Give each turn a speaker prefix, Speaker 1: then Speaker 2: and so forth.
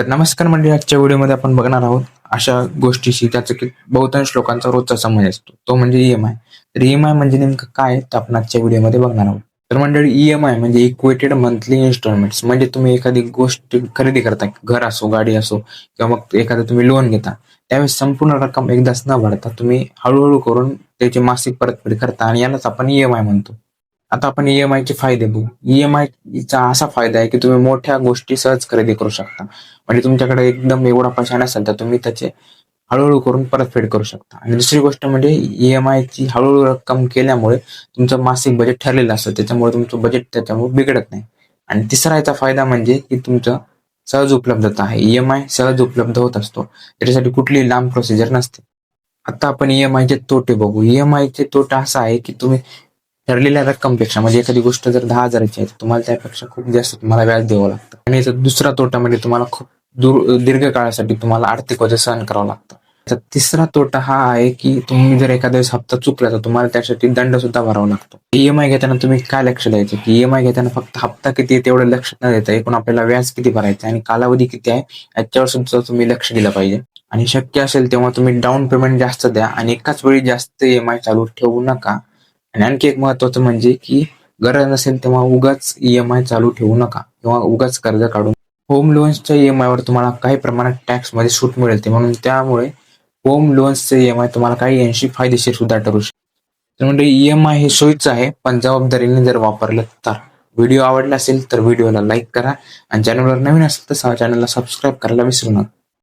Speaker 1: तर नमस्कार मंडळी आजच्या व्हिडिओमध्ये आपण बघणार आहोत अशा गोष्टीशी त्याचा की बहुतांश लोकांचा रोजचा समज असतो. तो म्हणजे ईएमआय तर ईएमआय म्हणजे नेमकं काय ते आपण आजच्या व्हिडिओमध्ये बघणार आहोत. तर मंडळी ईएमआय म्हणजे इक्वेटेड मंथली इन्स्टॉलमेंट्स म्हणजे तुम्ही एखादी गोष्ट खरेदी करता घर असो गाडी असो किंवा मग एखादं तुम्ही लोन घेता त्यावेळेस संपूर्ण रक्कम एकदाच न भरता तुम्ही हळूहळू करून त्याची मासिक परतफेड करता आणि यालाच आपण ईएमआय म्हणतो. आता आपण ईएमआय चे फायदे बघू. ईएमआय चा असा फायदा आहे की तुम्ही मोठ्या गोष्टी सहज खरेदी करू शकता. म्हणजे तुमच्याकडे एकदम एवढा पैसा नसेल तर तुम्ही त्याचे हळूहळू करून परतफेड करू शकता. आणि दुसरी गोष्ट म्हणजे ईएमआय ची हळूहळू रक्कम केल्यामुळे तुमचं मासिक बजेट ठरलेलं असतं. त्याच्यामुळे तुमचं बजेट त्याच्यामुळे बिघडत नाही. आणि तिसरा याचा फायदा म्हणजे की तुमचं सहज उपलब्धता आहे. ईएमआय सहज उपलब्ध होत असतो. त्याच्यासाठी कुठलीही लांब प्रोसिजर नसते. आता आपण ईएमआय चे तोटे बघू. ईएमआय चे तोटा असा आहे की तुम्ही ठरलेल्या रक्कमपेक्षा म्हणजे एखादी गोष्ट जर दहा हजाराची आहे तुम्हाला त्यापेक्षा खूप जास्त तुम्हाला व्याज द्यावं लागतं. आणि याचा दुसरा तोटा म्हणजे तुम्हाला खूप दूर दीर्घ काळासाठी तुम्हाला आर्थिक वजह सहन करावं लागतं. तर तिसरा तोटा हा आहे की तुम्ही जर एखाद्या वेळेस हप्ता चुकला तर तुम्हाला त्यासाठी दंड सुद्धा भरावा लागतो. ईएमआय घेताना तुम्ही काय लक्ष द्यायचं? की ईएमआय घेताना फक्त हप्ता किती आहे तेवढं लक्ष न देता एकूण आपल्याला व्याज किती भरायचं आणि कालावधी किती आहे याच्यावर सुद्धा तुम्ही लक्ष दिलं पाहिजे. आणि शक्य असेल तेव्हा तुम्ही डाऊन पेमेंट जास्त द्या आणि एकाच वेळी जास्त ईएमआय चालू ठेवू नका. आणि आणखी एक महत्वाचं म्हणजे की गरज नसेल तेव्हा उगाच ईएमआय चालू ठेवू नका. किंवा उगाच कर्ज काढून होम लोन्सच्या ईएमआय वर तुम्हाला काही प्रमाणात टॅक्समध्ये सूट मिळते म्हणून त्यामुळे होम लोन्सचे ईएमआय तुम्हाला काही अंशी फायदेशीर सुद्धा ठरू शकते तर म्हणजे ईएमआय हे सोयीचं आहे पण जबाबदारीने जर वापरलं तर. व्हिडिओ आवडला असेल तर व्हिडिओला लाईक करा. आणि चॅनलवर नवीन असेल तर चॅनलला सबस्क्राईब करायला विसरू नका.